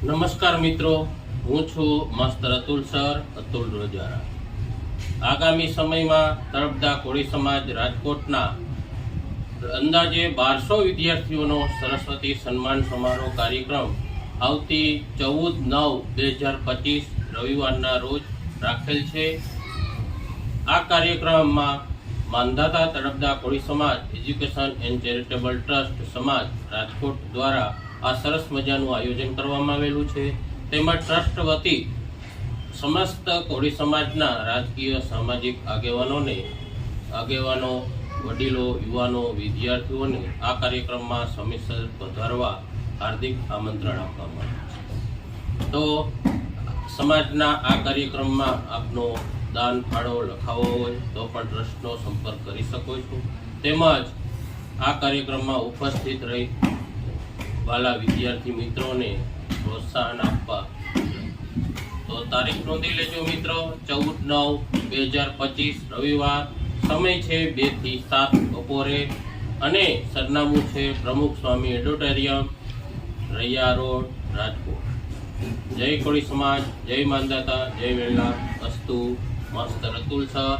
નમસ્કાર મિત્રો, હું છું માસ્તર અતુલ સર, અતુલ રોજારા. આગામી સમયમાં તળપદા કોળી સમાજ રાજકોટના અંદાજે બારસો વિદ્યાર્થીઓનો સરસ્વતી સન્માન સમારોહ કાર્યક્રમ આવતી ચૌદ નવ બે હજાર પચીસ રવિવારના રોજ રાખેલ છે. આ કાર્યક્રમમાં માંધાતા તળપદા કોળી સમાજ, એજ્યુકેશન એન્ડ ચેરિટેબલ ટ્રસ્ટ સમાજ રાજકોટ દ્વારા આ સરસ મજાનું આયોજન કરવામાં આવેલું છે. તેમાં ટ્રસ્ટ વતી સમસ્ત કોળી સમાજના રાજકીય સામાજિક આગેવાનોને, આગેવાનો, વડીલો, યુવાનો, વિદ્યાર્થીઓને આ કાર્યક્રમમાં સમિસર વધારવા હાર્દિક આમંત્રણ આપવામાં આવ્યું છે. તો સમાજના આ કાર્યક્રમમાં આપનો દાન, ફાળો, લખાવો હોય તો પણ ટ્રસ્ટનો સંપર્ક કરી શકો છો. તેમજ આ કાર્યક્રમમાં ઉપસ્થિત રહી વાલા વિદ્યાર્થી મિત્રોને પ્રોત્સાહન આપવા. તો તારીખ નોંધી લેજો મિત્રો, ચૌદ નવ બે હજાર પચીસ, રવિવાર. સમય છે બેથી સાત બપોરે અને સરનામું છે પ્રમુખ સ્વામી એડોટેરિયમ, રૈયા રોડ, રાજકોટ. જય કોળી સમાજ, જય માનદાતા, જય વેલા. અસ્તુ માસ્તર અતુલ સર.